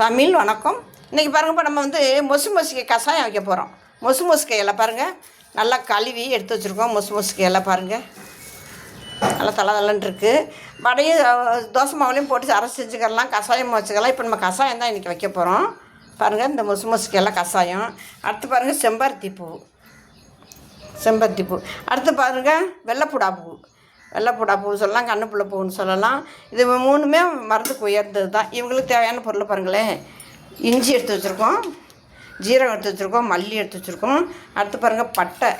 தமிழ் வணக்கம். இன்றைக்கி பாருங்கப்பா நம்ம வந்து மொசு மொசிக்கை கஷாயம் வைக்க போகிறோம் மொசு மொசுக்கையெல்லாம் பாருங்கள் நல்லா கழுவி எடுத்து வச்சுருக்கோம் மொசு மொசுக்கையெல்லாம் பாருங்கள் நல்லா தலை தலைன்னு இருக்குது வடையும் தோசை மாவுலையும் போட்டு அரைச்சி செஞ்சுக்கலாம் கஷாயம் வச்சுக்கலாம். இப்போ நம்ம கஷாயம் தான் இன்றைக்கி வைக்க போகிறோம் பாருங்கள் இந்த மொசு மொசுக்கையெல்லாம் கஷாயம் அடுத்து பாருங்கள் செம்பருத்தி பூ. செம்பருத்தி பூ. அடுத்து பாருங்கள் வெள்ளைப்புடா பூ. வெள்ளைப்புடா பூ சொல்லலாம் கண்ணுப்புள்ள பூன்னு சொல்லலாம். இது மூணுமே மரத்துக்கு உயர்ந்தது தான். இவங்களுக்கு தேவையான பொருளை பாருங்களேன். இஞ்சி எடுத்து வச்சுருக்கோம் ஜீரகம் எடுத்து வச்சுருக்கோம் மல்லி எடுத்து வச்சுருக்கோம். அடுத்து பாருங்கள் பட்டை.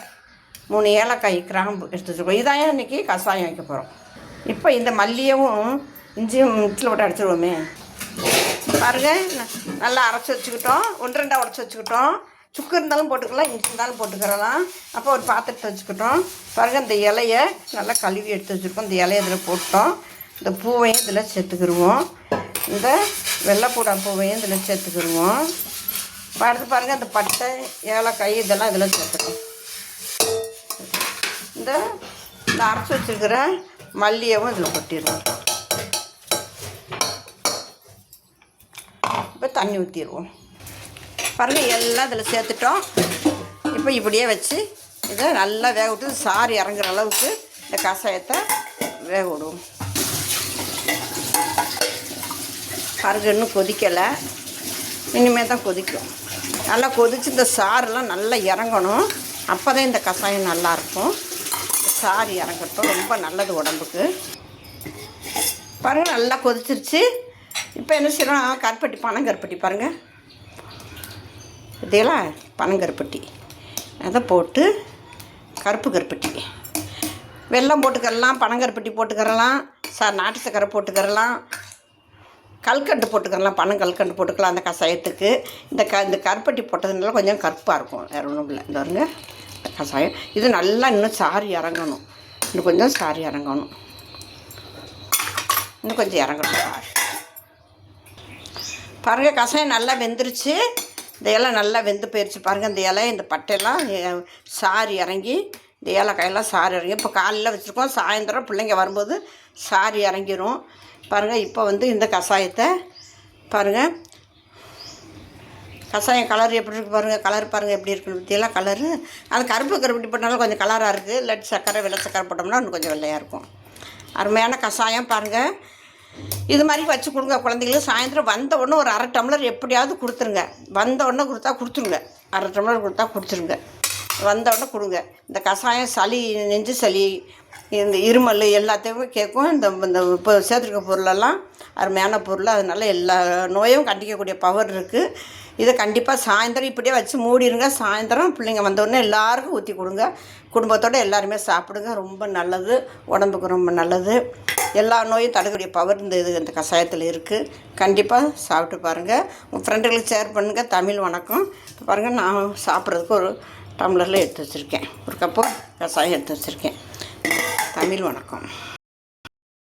மூணு ஏலக்காய் கிராம்பு எடுத்து வச்சுருக்கோம். இதான் இன்றைக்கி கஷாயம் வைக்க போகிறோம் இப்போ இந்த மல்லியவும் இஞ்சியும் மிக்சியில் போட்டு அடிச்சிடுவோமே பாருங்கள் நல்லா அரைச்சி வச்சுக்கிட்டோம். ஒன்று ரெண்டாக உடச்சி வச்சுக்கிட்டோம். சுக்கு இருந்தாலும் போட்டுக்கலாம் இஞ்சி இருந்தாலும் போட்டுக்கிறலாம் அப்போ ஒரு பாத்திரத்தை வச்சுக்கிட்டோம். பாருங்க இந்த இலையை நல்லா கழுவி எடுத்து வச்சுருக்கோம். இந்த இலையை இதில் போட்டோம். இந்த பூவையும் இதில் சேர்த்துக்கிருவோம் இந்த வெள்ளைப்பூடா பூவையும் இதில் சேர்த்துக்கிருவோம் அடுத்து பாருங்கள் இந்த பட்டை ஏலக்காய் இதெல்லாம் இதில் சேர்த்துக்கிறோம் இந்த இந்த அரைச்சி வச்சுருக்கிற மல்லியவும் இதில் கொட்டிடுவோம் இப்போ தண்ணி ஊற்றிடுவோம் பாருங்கள் எல்லாம் இதில் சேர்த்துட்டோம். இப்போ இப்படியே வச்சு இதை நல்லா வேக விட்டு சாறு இறங்குற அளவுக்கு இந்த கஷாயத்தை வேக விடுவோம். பாருங்க இன்னும் கொதிக்கலை. இனிமேல் தான் கொதிக்கும். நல்லா கொதித்து இந்த சாறுலாம் நல்லா இறங்கணும். அப்போ தான் இந்த கஷாயம் நல்லாயிருக்கும் இந்த சாறு இறங்கட்டும் ரொம்ப நல்லது உடம்புக்கு. பாருங்கள் நல்லா கொதிச்சிருச்சு. இப்போ என்ன செய்யணும் கருப்பட்டி பனங்கருப்பட்டி பாருங்கள் இதெல்லாம் பனங்கருப்பட்டி. அதை போட்டு கருப்பு கருப்பட்டி. வெல்லம் போட்டுக்கரலாம் பனங்கருப்பட்டி போட்டுக்கரலாம் சா நாட்டு சக்கரை போட்டுக்கரலாம் கல்கண்டு போட்டுக்கரலாம் பனம் கல்கண்டு போட்டுக்கலாம் அந்த கஷாயத்துக்கு. இந்த க இந்த கருப்பட்டி போட்டதுனால கொஞ்சம் கருப்பாக இருக்கும் வேறு ஒன்றும் இல்லை. இந்த வருங்க இந்த கஷாயம். இது நல்லா இன்னும் சாரி இறங்கணும். இன்னும் கொஞ்சம் சாரி இறங்கணும். இன்னும் கொஞ்சம் இறங்கணும். சாறு பாருங்கள் கஷாயம் நல்லா வெந்துருச்சு. இந்த இலை நல்லா வெந்து போயிடுச்சு பாருங்கள் இந்த இலை இந்த பட்டையெல்லாம் சாரி சாறு இறங்கி இந்த ஏலக்காயெல்லாம் சாறு இறங்கி இப்போ காலையில் வச்சுருக்கோம். சாயந்தரம் பிள்ளைங்க வரும்போது சாறு இறங்கிரும். பாருங்கள் இப்போ வந்து இந்த கஷாயத்தை பாருங்கள் கஷாயம் கலர் எப்படி இருக்குது பாருங்கள் கலர் பாருங்கள் எப்படி இருக்குன்னு பற்றியெல்லாம் கலரு அது கருப்பு கருப்பட்டி போட்டாலும் கொஞ்சம் கலராக இருக்குது இல்லாட்டி சக்கரை வெள்ளை சக்கரை போட்டோம்னா இன்னும் கொஞ்சம் வெள்ளையாக இருக்கும். அருமையான கஷாயம் பாருங்கள் இது மாதிரி வச்சு கொடுங்க குழந்தைங்களுக்கு சாயந்தரம் வந்த உடனே ஒரு அரை டம்ளர் எப்படியாவது கொடுத்துருங்க. வந்த உடனே கொடுத்தா கொடுத்துருங்க. அரை டம்ளர் கொடுத்தா கொடுத்துருங்க. வந்தோடனே கொடுங்க. இந்த கஷாயம் சளி நெஞ்சு சளி இந்த இருமல் எல்லாத்தையுமே கேட்கும். இந்த இந்த இப்போ சேர்த்துருக்க பொருளெல்லாம் அருமையான பொருள். அதனால எல்லா நோயும் கண்டிக்கக்கூடிய பவர் இருக்குது இதை கண்டிப்பாக சாயந்தரம் இப்படியே வச்சு மூடிடுங்க சாயந்தரம் பிள்ளைங்க வந்தோடனே எல்லாருக்கும் ஊற்றி கொடுங்க. குடும்பத்தோடு எல்லாருமே சாப்பிடுங்க. ரொம்ப நல்லது. உடம்புக்கு ரொம்ப நல்லது. எல்லா நோயும் தடுக்கக்கூடிய பவர் இந்த இது இந்த கஷாயத்தில் இருக்குது கண்டிப்பாக சாப்பிட்டு பாருங்கள் உங்கள் ஃப்ரெண்டுகளுக்கு ஷேர் பண்ணுங்கள் தமிழ் வணக்கம். பாருங்கள் நான் சாப்பிட்றதுக்கு ஒரு டம்ளரில் எடுத்து வச்சுருக்கேன். ஒரு கப்பு கசாயம் எடுத்து வச்சுருக்கேன். தமிழ் வணக்கம்.